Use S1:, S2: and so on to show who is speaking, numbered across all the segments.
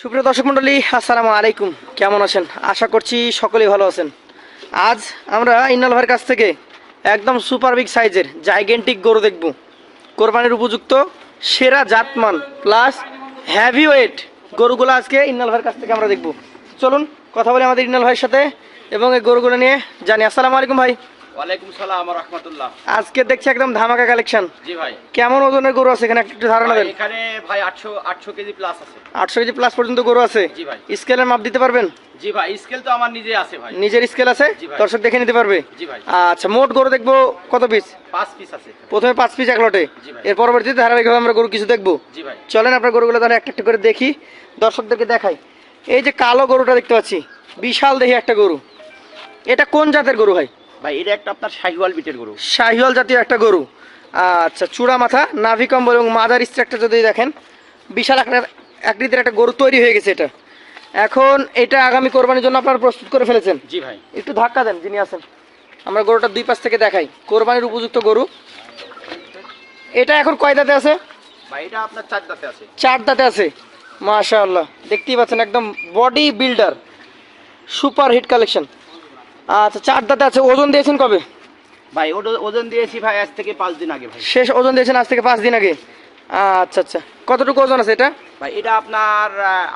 S1: সুপ্রিয় দর্শক মণ্ডলী, আসসালামু আলাইকুম। কেমন আছেন? আশা করছি সকলেই ভালো আছেন। আজ আমরা ইন্নাল ভাইয়ের কাছ থেকে একদম সুপার বিগ সাইজের জাইগেন্টিক গরু দেখব। কোরবানির উপযুক্ত, সেরা জাতমান প্লাস হ্যাভি ওয়েট গরুগুলো আজকে ইন্নাল ভাইয়ের কাছ থেকে আমরা দেখব। চলুন, কথা বলি আমাদের ইন্নাল ভাইয়ের সাথে এবং এই গরুগুলো নিয়ে জানি। আসসালামু আলাইকুম ভাই।
S2: ওয়ালাইকুম সালাম রহমতুল্লাহ।
S1: আজকে দেখছি একদম ধামাকা কালেকশন।
S2: জি ভাই।
S1: কেমন ওজনের গরু আছে এখানে একটু ধারণা
S2: ভাই,
S1: দেন।
S2: এখানে ভাই আটশো আটশো কেজি প্লাস আছে।
S1: আটশো কেজি প্লাস পর্যন্ত গরু আছে।
S2: জি ভাই।
S1: স্কেলের মাপ দিতে পারবেন?
S2: জি ভাই স্কেল তো আমার নিজে আছে ভাই।
S1: নিজের স্কেল আছে? দর্শক দেখে নিতে পারবে?
S2: জি ভাই।
S1: আচ্ছা মোট গরু দেখব কত পিস
S2: পাঁচ পিস আছে।
S1: প্রথমে পাঁচ পিস এক লটে এর পরবর্তীতে ধারাবাহিকভাবে আমরা গরু কিছু দেখব।
S2: জি ভাই।
S1: চলেন আপনার গরুগুলো তাহলে একটা একটা করে দেখি। দর্শকদেরকে দেখাই। এই যে কালো গরুটা দেখতে পাচ্ছি। বিশাল দেখি একটা গরু। এটা কোন জাতের গরু ভাই?
S2: ভাই এটা একটা আপনার শাহিওয়াল বিটের গরু।
S1: শাহিওয়াল জাতীয় একটা গরু। আচ্ছা চূড়া মাথা নাভি কম্বল এবং মাদার স্ট্রাকচার যদি দেখেন বিশাল একটা আকৃতির একটা গরু তৈরি হয়ে গেছে এটা। এখন এটা আগামী কোরবানির জন্য আপনারা প্রস্তুত করে ফেলেছেন।
S2: জি ভাই।
S1: একটু ধাক্কা দেন যিনি আছেন। আমরা গরুটা দুই পাশ থেকে দেখাই। কোরবানির উপযুক্ত গরু। এটা এখন কয় দাঁতে আছে?
S2: ভাই এটা আপনার চার দাঁতে আছে।
S1: চার দাঁতে আছে। মাশাআল্লাহ। দেখতেই পাচ্ছেন একদম body builder. Super hit collection. আচ্ছা চার দাঁতে আছে ওজন দিয়েছেন কবে?
S2: ভাই ওজন দিয়েছি ভাই আজ থেকে পাঁচ দিন আগে ভাই।
S1: শেষ ওজন দিয়েছেন আজ থেকে পাঁচ দিন আগে? আচ্ছা আচ্ছা। কতটুকু ওজন আছে এটা?
S2: ভাই এটা আপনার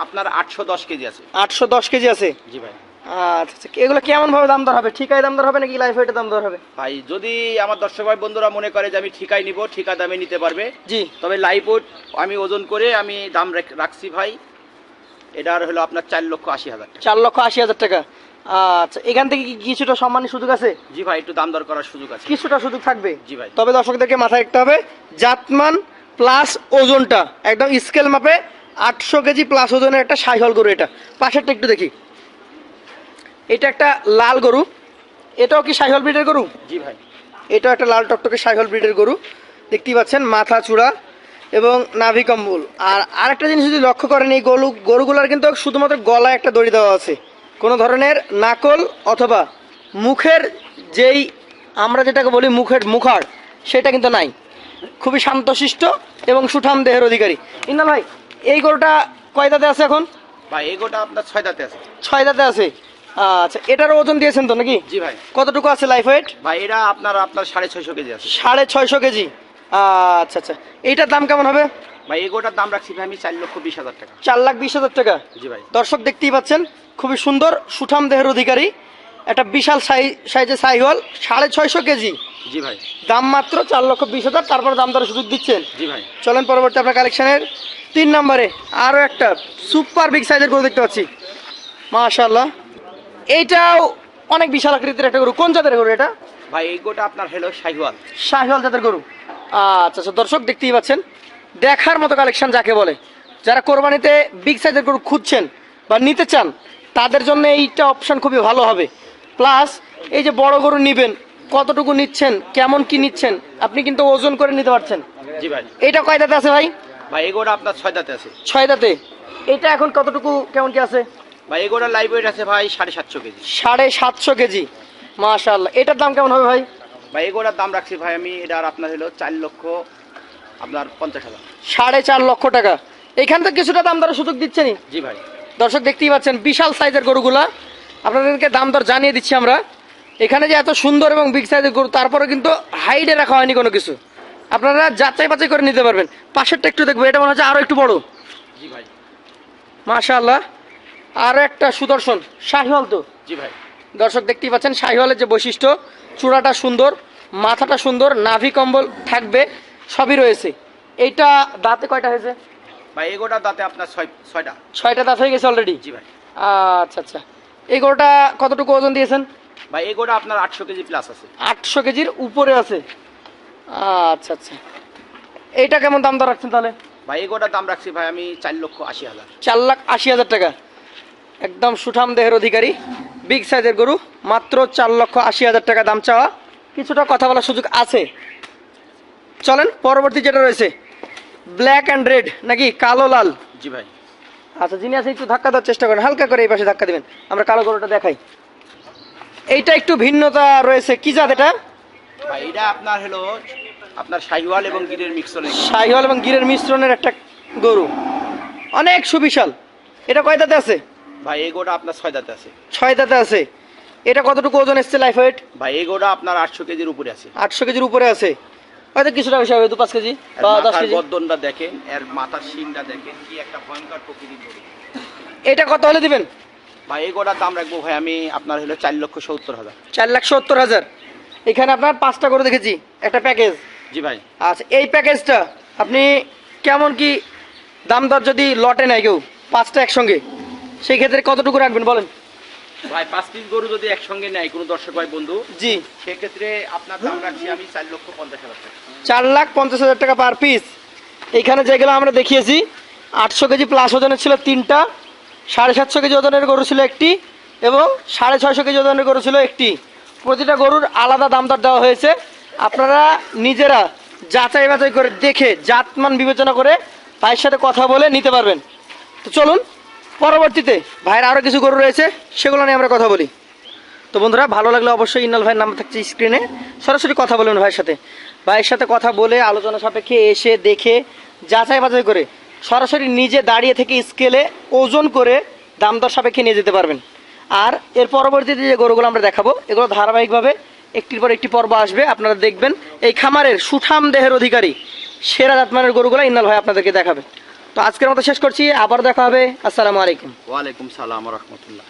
S2: আপনার আটশো দশ কেজি আছে।
S1: আটশো দশ কেজি আছে?
S2: জি ভাই।
S1: আচ্ছা আচ্ছা। এগুলো কেমন ভাবে দাম দর হবে? ঠিকায় দাম দর হবে নাকি লাইফ ওয়েটে দাম দর হবে?
S2: ভাই যদি আমার দর্শক ভাই বন্ধুরা মনে করে যে আমি ঠিকাই নিব ঠিকা দামে নিতে পারবে
S1: জি।
S2: তবে লাইভ আমি ওজন করে আমি দাম রাখছি ভাই। এটার হলো আপনার চার লক্ষ আশি হাজার
S1: চার লক্ষ আশি হাজার টাকা। আচ্ছা এখান থেকে কি কিছুটা সম্মানের সুযোগ আছে?
S2: জি ভাই একটু দাম দর করার সুযোগ আছে।
S1: কিছুটা সুযোগ থাকবে?
S2: জি ভাই।
S1: তবে দর্শকদেরকে মাথায় রাখতে হবে জাতমান প্লাস ওজনটা একদম স্কেল মাপে আটশো কেজি প্লাস ওজনের একটা সাইহল গরু এটা। পাশেরটা একটু দেখি। এটা একটা লাল গরু। এটাও কি সাইহল ব্রিডের গরু?
S2: জি ভাই।
S1: এটাও একটা লাল টকটকে সাইহল ব্রিডের গরু। দেখতেই পাচ্ছেন মাথা চূড়া এবং নাভি কম্বল। আর আরেকটা জিনিস যদি লক্ষ্য করেন এই গরু গরুগুলোর কিন্তু শুধুমাত্র গলায় একটা দড়ি দেওয়া আছে। কোনো ধরনের নাকল অথবা মুখের যেই আমরা যেটাকে বলি মুখের মুখার সেটা কিন্তু নাই। খুবই শান্তশিষ্ট এবং সুঠাম দেহের অধিকারী। ইন্দাল ভাই এই গরুটা কয় দাঁতে আছে এখন?
S2: ভাই এগোটা আপনার ছয় দাঁতে আছে।
S1: ছয় দাঁতে আছে। আচ্ছা এটারও ওজন দিয়েছেন তো নাকি?
S2: জি ভাই।
S1: কতটুকু আছে লাইফ ওয়েট
S2: ভাই এটা আপনার আপনার সাড়ে ছয়শো কেজি আছে।
S1: সাড়ে ছয়শো কেজি। আচ্ছা আচ্ছা। এইটার দাম কেমন হবে?
S2: ভাই এগোটার দাম রাখছি ভাই আমি চার লক্ষ বিশ হাজার টাকা।
S1: চার লাখ বিশ হাজার টাকা।
S2: জি ভাই।
S1: দর্শক দেখতেই পাচ্ছেন খুবই সুন্দর সুঠাম দেহের অধিকারী। একটা বিশাল সাই সাইজের সাইহল সাড়ে ছয়শো কেজি।
S2: জি ভাই।
S1: দাম মাত্র চার লক্ষ বিশ হাজার তারপরে দাম দরের সুযোগ দিচ্ছেন।
S2: জি ভাই।
S1: চলেন পরবর্তী আপনার কালেকশনের। তিন নম্বরে আরও একটা সুপার বিগ সাইজের গরু দেখতে পাচ্ছি। মাশাল্লাহ এইটাও অনেক বিশাল আকৃতির একটা গরু। কোন জাতের গরু এটা?
S2: ভাই এগোটা আপনার হলো শাহিওয়াল
S1: শাহিওয়াল জাতের গরু। আচ্ছা আচ্ছা দর্শক দেখতেই পাচ্ছেন। দেখার মতো কালেকশন যাকে বলে। যারা কোরবানিতে বিগ সাইজের গরু খুঁজছেন বা নিতে চান তাদের জন্য এইটা অপশন খুবই ভালো হবে। প্লাস এই যে বড় গরু নিবেন কতটুকু নিচ্ছেন কেমন কি নিচ্ছেন আপনি কিন্তু ওজন করে নিতে পারছেন।
S2: জি ভাই।
S1: এইটা কয় দাঁতে আছে ভাই?
S2: ভাই এগোটা আপনার ছয় দাঁতে আছে।
S1: ছয় দাঁতে। এটা এখন কতটুকু কেমন কি আছে?
S2: ভাই এগোটার লাইভ ওয়েট আছে ভাই সাড়ে সাতশো কেজি।
S1: সাড়ে সাতশো কেজি। মাশাল্লাহ এটার দাম কেমন হবে ভাই?
S2: ভাই এগোটার দাম রাখছি ভাই আমি এটার আপনার হলো চার লক্ষ আপনার পঞ্চাশ হাজার।
S1: সাড়ে চার লক্ষ টাকা। এখান থেকে কিছুটা দাম দরের সুযোগ দিচ্ছেনই?
S2: জি ভাই।
S1: দর্শক দেখতেই পাচ্ছেন বিশাল সাইজের গরুগুলা। আপনাদেরকে দাম দর জানিয়ে দিচ্ছি আমরা। এখানে যে এত সুন্দর এবং বিগ সাইজের গরু তারপরে কিন্তু হাইডে রাখা হয়নি কোনো কিছু। আপনারা যাচাই বাছাই করে নিতে পারবেন। পাশেরটা একটু দেখব এটা মনে হচ্ছে আরও একটু বড়।
S2: জি ভাই।
S1: আরও একটা সুদর্শন শাহিওয়াল তো।
S2: জি ভাই।
S1: দর্শক দেখতেই পাচ্ছেন শাহিওয়ালের যে বৈশিষ্ট্য চূড়াটা সুন্দর মাথাটা সুন্দর নাভি কম্বল থাকবে সবই রয়েছে। এইটা দাঁতে কয়টা হয়েছে?
S2: ভাই এগোটার দাঁতে আপনার ছয় ছয়টা।
S1: ছয়টা দাঁত হয়ে গেছে অলরেডি
S2: জি ভাই।
S1: আচ্ছা আচ্ছা। এই গরুটা কতটুকু ওজন দিয়েছেন?
S2: ভাই এগোটা আপনার আটশো কেজি প্লাস আছে।
S1: আটশো কেজির উপরে আছে। আচ্ছা আচ্ছা। এইটা কেমন দাম দর রাখছেন তাহলে?
S2: ভাই এগোটার দাম রাখছি ভাই আমি চার লক্ষ আশি হাজার।
S1: চার লাখ আশি হাজার টাকা। একদম সুঠাম দেহের অধিকারী বিগ সাইজের গরু মাত্র চার লক্ষ আশি হাজার টাকা দাম চাওয়া। কিছুটা কথা বলার সুযোগ আছে। চলেন পরবর্তী যেটা রয়েছে ব্ল্যাক অ্যান্ড রেড নাকি কালো লাল?
S2: জি ভাই।
S1: আচ্ছা যিনি আছে একটু ধাক্কা দেওয়ার চেষ্টা করেন। হালকা করে এই পাশে ধাক্কা দিবেন। আমরা কালো গরুটা দেখাই। এইটা একটু ভিন্নতা রয়েছে। কি জাত এটা?
S2: ভাই এটা আপনার হলো আপনার শাহিওয়াল এবং গিরের মিক্সর
S1: শাহিওয়াল এবং গিরের মিশ্রণের একটা গরু। অনেক সুবিশাল। এটা কয় দাঁতে আছে?
S2: ভাই এই গোটা আপনার ছয় দাঁতে আছে।
S1: ছয় দাঁতে আছে। এটা কতটুকু ওজন এসছে লাইফ ওয়েট
S2: ভাই এই গোটা আপনার আটশো কেজির উপরে আছে।
S1: আটশো কেজির উপরে আছে। হয়তো কিছুটা বেশি হবে দু পাঁচ কেজি বা দশ কেজি।
S2: গদ্দনটা দেখেন এর মাথার শিংটা দেখেন কি একটা ভয়ঙ্কর প্রকৃতির গরু
S1: এটা কত হলে দিবেন?
S2: ভাই এই গোটার দাম রাখব ভাই আমি আপনার হলো চার লক্ষ সত্তর হাজার।
S1: চার লাখ সত্তর হাজার। এখানে আপনার পাঁচটা করে দেখেছি একটা প্যাকেজ।
S2: জি ভাই।
S1: আচ্ছা এই প্যাকেজটা আপনি কেমন কি দাম দর যদি লটে নেয় কেউ পাঁচটা একসঙ্গে সেই ক্ষেত্রে কতটুকু রাখবেন বলেন?
S2: ভাই পাঁচ পিস গরু যদি একসঙ্গে নেয় কোনো দর্শক ভাই বন্ধু
S1: জি।
S2: সেক্ষেত্রে আপনার দাম রাখছি আমি চার লক্ষ পঞ্চাশ হাজার টাকা।
S1: চার লাখ পঞ্চাশ হাজার টাকা পার পিস। এইখানে যেগুলো আমরা দেখিয়েছি আটশো কেজি প্লাস ওজনের ছিল তিনটা সাড়ে সাতশো কেজি ওজনের গরু ছিল একটি এবং সাড়ে ছয়শো কেজি ওজনের গরু ছিল একটি। প্রতিটা গরুর আলাদা দাম দর দেওয়া হয়েছে। আপনারা নিজেরা যাচাই বাছাই করে দেখে জাতমান বিবেচনা করে ভাইয়ের সাথে কথা বলে নিতে পারবেন। তো চলুন পরবর্তীতে ভাইয়ের আরও কিছু গরু রয়েছে, সেগুলো নিয়ে আমরা কথা বলি। তো বন্ধুরা, ভালো লাগলে অবশ্যই ইন্নাল ভাইয়ের নাম থাকছে স্ক্রিনে সরাসরি কথা বলুন ভাইয়ের সাথে। ভাইয়ের সাথে কথা বলে, আলোচনা সাপেক্ষে এসে দেখে, যাচাই বাছাই করে, সরাসরি নিজে দাঁড়িয়ে থেকে স্কেলে ওজন করে দাম দর সাপেক্ষে নিয়ে যেতে পারবেন। আর এর পরবর্তীতে যে গরুগুলো আমরা দেখাবো, এগুলো ধারাবাহিকভাবে একটির পর একটি পর্ব আসবে। আপনারা দেখবেন এই খামারের সুঠাম দেহের অধিকারী, সেরা জাতমানের গরুগুলো ইন্নাল ভাই আপনাদেরকে দেখাবে। তো আজকের মতো শেষ করছি আবার দেখা হবে। আসসালামু আলাইকুম।
S2: ওয়ালাইকুম সালাম রহমতুল্লাহ।